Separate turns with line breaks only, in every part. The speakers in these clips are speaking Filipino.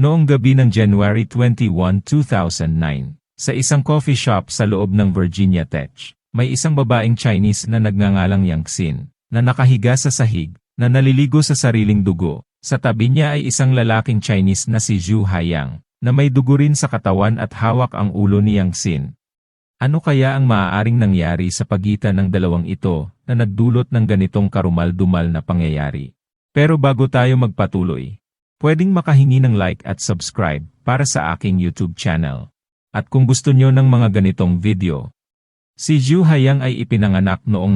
Noong gabi ng January 21, 2009, sa isang coffee shop sa loob ng Virginia Tech, may isang babaeng Chinese na nagngangalang Yang Xin, na nakahiga sa sahig, na naliligo sa sariling dugo. Sa tabi niya ay isang lalaking Chinese na si Zhu Haiyang, na may dugo rin sa katawan at hawak ang ulo ni Yang Xin. Ano kaya ang maaaring nangyari sa pagitan ng dalawang ito na nagdulot ng ganitong karumal-dumal na pangyayari? Pero bago tayo magpatuloy, pwedeng makahingi ng like at subscribe para sa aking YouTube channel. At kung gusto nyo ng mga ganitong video, si Zhu Haiyang ay ipinanganak noong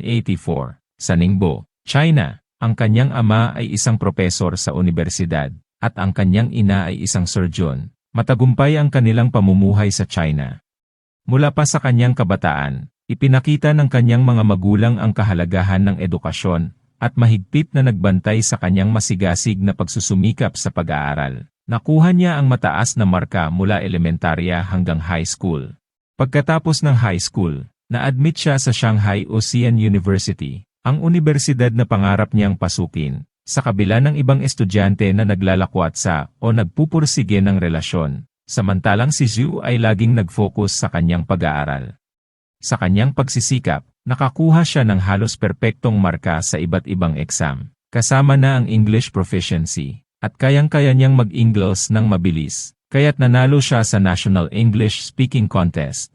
1984 sa Ningbo, China. Ang kanyang ama ay isang propesor sa universidad, at ang kanyang ina ay isang surgeon. Matagumpay ang kanilang pamumuhay sa China. Mula pa sa kanyang kabataan, ipinakita ng kanyang mga magulang ang kahalagahan ng edukasyon at mahigpit na nagbantay sa kanyang masigasig na pagsusumikap sa pag-aaral. Nakuha niya ang mataas na marka mula elementarya hanggang high school. Pagkatapos ng high school, na-admit siya sa Shanghai Ocean University, ang universidad na pangarap niyang pasukin, sa kabila ng ibang estudyante na naglalakwat sa o nagpupursige ng relasyon, samantalang si Zhu ay laging nag-focus sa kanyang pag-aaral. Sa kanyang pagsisikap, nakakuha siya ng halos perpektong marka sa iba't ibang exam, kasama na ang English proficiency, at kayang-kaya niyang mag-Ingles ng mabilis, kaya't nanalo siya sa National English Speaking Contest.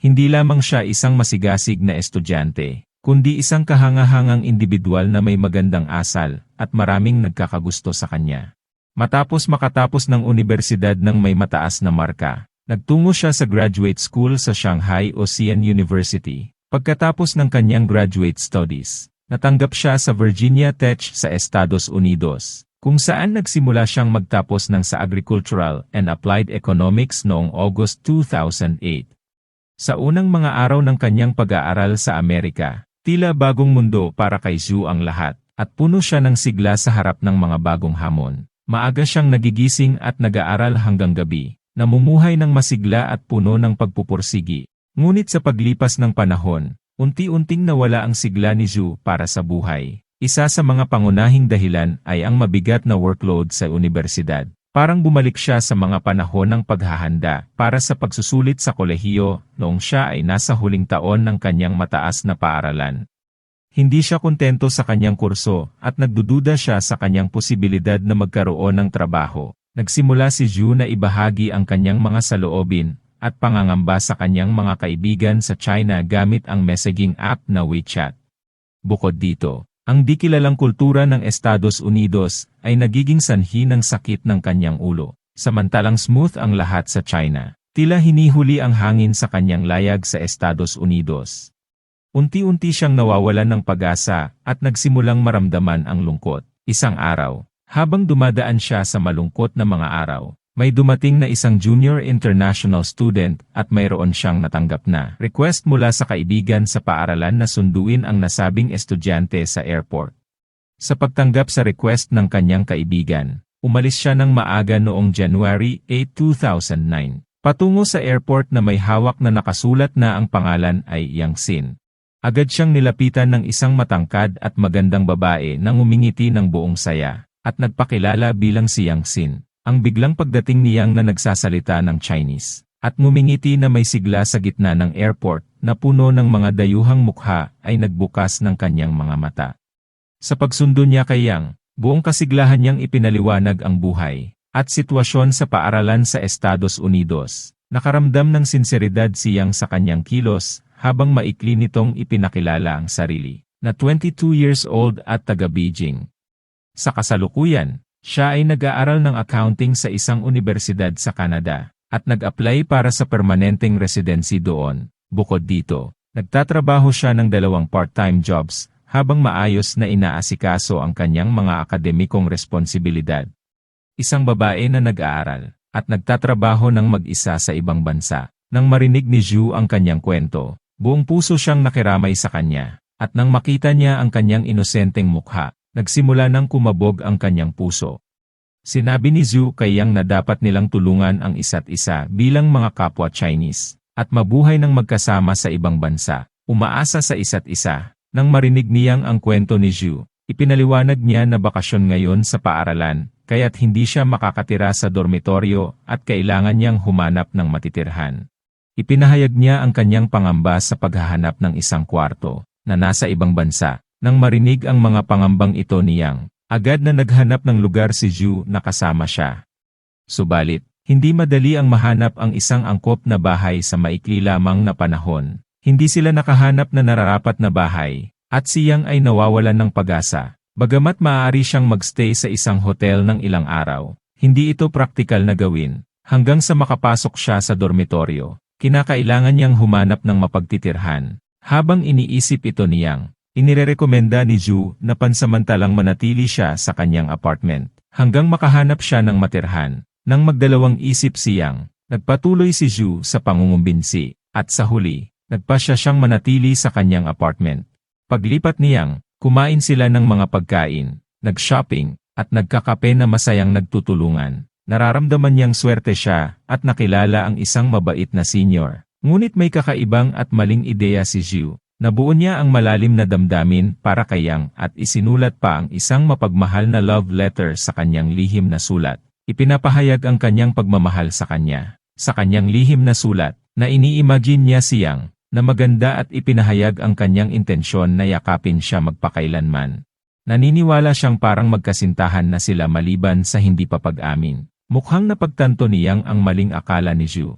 Hindi lamang siya isang masigasig na estudyante, kundi isang kahangahangang individual na may magandang asal, at maraming nagkakagusto sa kanya. Matapos makatapos ng universidad ng may mataas na marka, nagtungo siya sa graduate school sa Shanghai Ocean University. Pagkatapos ng kanyang graduate studies, natanggap siya sa Virginia Tech sa Estados Unidos kung saan nagsimula siyang magtapos ng sa Agricultural and Applied Economics noong August 2008. Sa unang mga araw ng kanyang pag-aaral sa Amerika, tila bagong mundo para kay Zhu ang lahat, at puno siya ng sigla sa harap ng mga bagong hamon. Maaga siyang nagigising at nag-aaral hanggang gabi, namumuhay ng masigla at puno ng pagpupursigi. Ngunit sa paglipas ng panahon, unti-unting nawala ang sigla ni Zhu para sa buhay. Isa sa mga pangunahing dahilan ay ang mabigat na workload sa universidad. Parang bumalik siya sa mga panahon ng paghahanda para sa pagsusulit sa kolehiyo noong siya ay nasa huling taon ng kanyang mataas na paaralan. Hindi siya kontento sa kanyang kurso at nagdududa siya sa kanyang posibilidad na magkaroon ng trabaho. Nagsimula si Ju na ibahagi ang kanyang mga saloobin at pangangamba sa kanyang mga kaibigan sa China gamit ang messaging app na WeChat. Bukod dito, ang di kilalang kultura ng Estados Unidos ay nagiging sanhi ng sakit ng kanyang ulo, samantalang smooth ang lahat sa China. Tila hinihuli ang hangin sa kanyang layag sa Estados Unidos. Unti-unti siyang nawawalan ng pag-asa at nagsimulang maramdaman ang lungkot. Isang araw, habang dumadaan siya sa malungkot na mga araw, may dumating na isang junior international student at mayroon siyang natanggap na request mula sa kaibigan sa paaralan na sunduin ang nasabing estudyante sa airport. Sa pagtanggap sa request ng kanyang kaibigan, umalis siya ng maaga noong January 8, 2009, patungo sa airport na may hawak na nakasulat na ang pangalan ay Yang Sin. Agad siyang nilapitan ng isang matangkad at magandang babae na ngumingiti ng buong saya, at nagpakilala bilang si Yang Sin. Ang biglang pagdating niyang na nagsasalita ng Chinese, at ngumingiti na may sigla sa gitna ng airport na puno ng mga dayuhang mukha ay nagbukas ng kanyang mga mata. Sa pagsundo niya kay Yang, buong kasiglahan niyang ipinaliwanag ang buhay at sitwasyon sa paaralan sa Estados Unidos. Nakaramdam ng sinseridad si Yang sa kanyang kilos habang maikli nitong ipinakilala ang sarili na 22 years old at taga Beijing. Sa kasalukuyan, siya ay nag-aaral ng accounting sa isang universidad sa Canada, at nag-apply para sa permanenteng residency doon. Bukod dito, nagtatrabaho siya ng dalawang part-time jobs, habang maayos na inaasikaso ang kanyang mga akademikong responsibilidad. Isang babae na nag-aaral, at nagtatrabaho ng mag-isa sa ibang bansa. Nang marinig ni Zhu ang kanyang kwento, buong puso siyang nakiramay sa kanya, at nang makita niya ang kanyang inosenteng mukha, nagsimula nang kumabog ang kanyang puso. Sinabi ni Zhu kay Yang na dapat nilang tulungan ang isa't isa bilang mga kapwa Chinese, at mabuhay ng magkasama sa ibang bansa, umaasa sa isa't isa. Nang marinig niyang ang kwento ni Zhu, ipinaliwanag niya na bakasyon ngayon sa paaralan, kaya't hindi siya makakatira sa dormitoryo at kailangan niyang humanap ng matitirhan. Ipinahayag niya ang kanyang pangamba sa paghahanap ng isang kwarto na nasa ibang bansa. Nang marinig ang mga pangambang ito niyang, agad na naghanap ng lugar si Ju na kasama siya. Subalit, hindi madali ang mahanap ang isang angkop na bahay sa maikli lamang na panahon. Hindi sila nakahanap na nararapat na bahay, at siyang ay nawawalan ng pag-asa. Bagamat maaari siyang magstay sa isang hotel ng ilang araw, hindi ito praktikal na gawin. Hanggang sa makapasok siya sa dormitoryo, kinakailangan niyang humanap ng mapagtitirhan. Habang iniisip ito niyang, inirerekomenda ni Ju na pansamantalang manatili siya sa kanyang apartment, hanggang makahanap siya ng matirhan. Nang magdalawang isip siyang, nagpatuloy si Ju sa pangungumbinsi, at sa huli, nagpasya siyang manatili sa kanyang apartment. Paglipat niyang, kumain sila ng mga pagkain, nag-shopping, at nagkakape na masayang nagtutulungan. Nararamdaman niyang swerte siya at nakilala ang isang mabait na senior. Ngunit may kakaibang at maling ideya si Jiu. Nabuo niya ang malalim na damdamin para kay Yang at isinulat pa ang isang mapagmahal na love letter sa kanyang lihim na sulat. Ipinapahayag ang kanyang pagmamahal sa kanya. Sa kanyang lihim na sulat, na iniimagine niya siyang, na maganda at ipinahayag ang kanyang intensyon na yakapin siya magpakailanman. Naniniwala siyang parang magkasintahan na sila maliban sa hindi pa pag-amin. Mukhang napagtanto niyang ang maling akala ni Ju.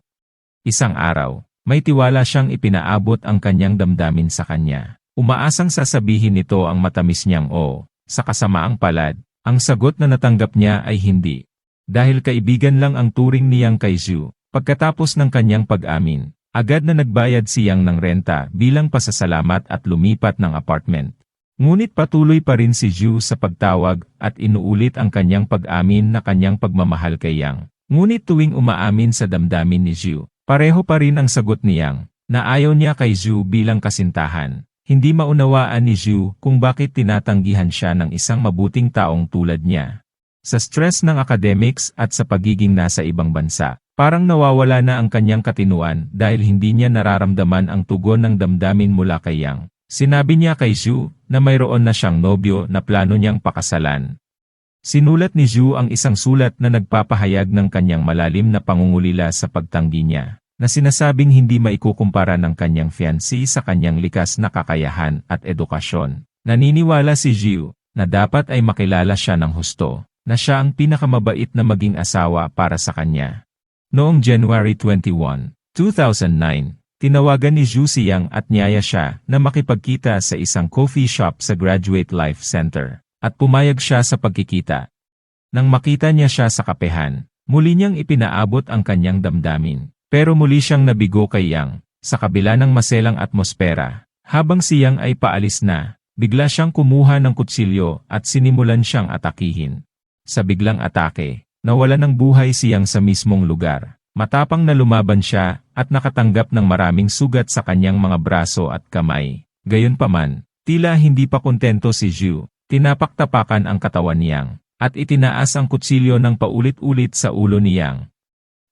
Isang araw, may tiwala siyang ipinaabot ang kanyang damdamin sa kanya. Umaasang sasabihin nito ang matamis niyang o, sa kasamaang palad, ang sagot na natanggap niya ay hindi. Dahil kaibigan lang ang turing niyang kay Zhu, pagkatapos ng kanyang pag-amin, agad na nagbayad siyang ng renta bilang pasasalamat at lumipat ng apartment. Ngunit patuloy pa rin si Zhu sa pagtawag at inuulit ang kanyang pag-amin na kanyang pagmamahal kay Yang. Ngunit tuwing umaamin sa damdamin ni Zhu, pareho pa rin ang sagot niyang, na ayaw niya kay Zhu bilang kasintahan. Hindi maunawaan ni Zhu kung bakit tinatanggihan siya ng isang mabuting taong tulad niya. Sa stress ng academics at sa pagiging nasa ibang bansa, parang nawawala na ang kanyang katinuan dahil hindi niya nararamdaman ang tugon ng damdamin mula kay Yang. Sinabi niya kay Zhu na mayroon na siyang nobyo na plano niyang pakasalan. Sinulat ni Zhu ang isang sulat na nagpapahayag ng kanyang malalim na pangungulila sa pagtanggi niya, na sinasabing hindi maikukumpara ng kanyang fiancé sa kanyang likas na kakayahan at edukasyon. Naniniwala si Zhu na dapat ay makilala siya ng husto na siya ang pinakamabait na maging asawa para sa kanya. Noong January 21, 2009, tinawagan ni Zhu Siyang at niyaya siya na makipagkita sa isang coffee shop sa Graduate Life Center, at pumayag siya sa pagkikita. Nang makita niya siya sa kapehan, muli niyang ipinaabot ang kanyang damdamin, pero muli siyang nabigo kay Yang, sa kabila ng maselang atmosfera. Habang siyang ay paalis na, bigla siyang kumuha ng kutsilyo at sinimulan siyang atakihin sa biglang atake, nawala ng buhay siyang sa mismong lugar. Matapang na lumaban siya at nakatanggap ng maraming sugat sa kanyang mga braso at kamay. Gayunpaman, tila hindi pa kontento si Zhu, tinapaktapakan ang katawan niyang, at itinaas ang kutsilyo ng paulit-ulit sa ulo niyang.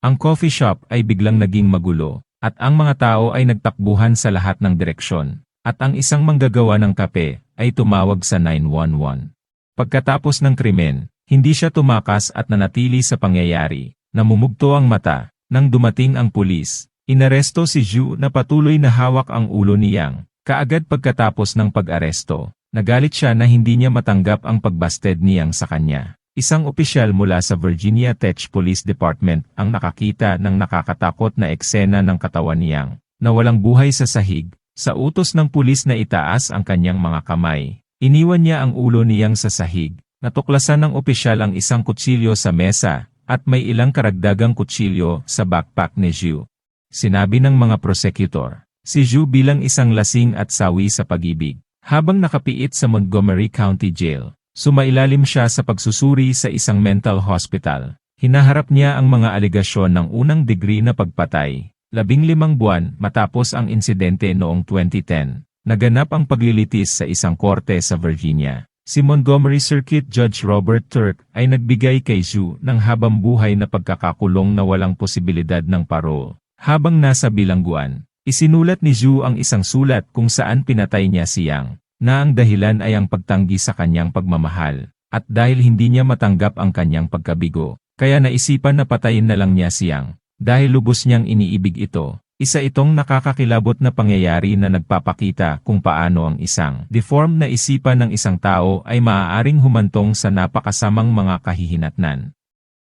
Ang coffee shop ay biglang naging magulo, at ang mga tao ay nagtakbuhan sa lahat ng direksyon, at ang isang manggagawa ng kape ay tumawag sa 911. Pagkatapos ng krimen, hindi siya tumakas at nanatili sa pangyayari. Namumugto ang mata. Nang dumating ang pulis, inaresto si Zhu na patuloy na hawak ang ulo ni Yang. Kaagad pagkatapos ng pag-aresto, nagalit siya na hindi niya matanggap ang pagbasted ni Yang sa kanya. Isang opisyal mula sa Virginia Tech Police Department ang nakakita ng nakakatakot na eksena ng katawan ni Yang, na walang buhay sa sahig, sa utos ng pulis na itaas ang kanyang mga kamay. Iniwan niya ang ulo ni Yang sa sahig, Natuklasan ng opisyal ang isang kutsilyo sa mesa, at may ilang karagdagang kutsilyo sa backpack ni Zhu. Sinabi ng mga prosecutor, si Zhu bilang isang lasing at sawi sa pag-ibig, habang nakapiit sa Montgomery County Jail, sumailalim siya sa pagsusuri sa isang mental hospital. Hinaharap niya ang mga aligasyon ng unang degree na pagpatay, labing limang buwan matapos ang insidente noong 2010. Naganap ang paglilitis sa isang korte sa Virginia. Si Montgomery Circuit Judge Robert Turk ay nagbigay kay Zhu ng habang buhay na pagkakakulong na walang posibilidad ng parol. Habang nasa bilangguan, isinulat ni Zhu ang isang sulat kung saan pinatay niya si Yang, na ang dahilan ay ang pagtanggi sa kanyang pagmamahal. At dahil hindi niya matanggap ang kanyang pagkabigo, kaya naisipan na patayin na lang niya siyang, dahil lubos niyang iniibig ito. Isa itong nakakakilabot na pangyayari na nagpapakita kung paano ang isang deformed na isipan ng isang tao ay maaaring humantong sa napakasamang mga kahihinatnan.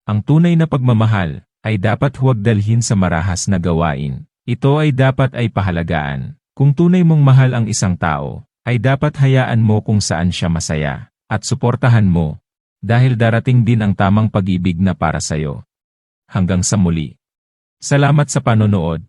Ang tunay na pagmamahal ay dapat huwag dalhin sa marahas na gawain. Ito ay dapat ay pahalagaan. Kung tunay mong mahal ang isang tao, ay dapat hayaan mo kung saan siya masaya, at suportahan mo, dahil darating din ang tamang pag-ibig na para sayo. Hanggang sa muli. Salamat sa panonood.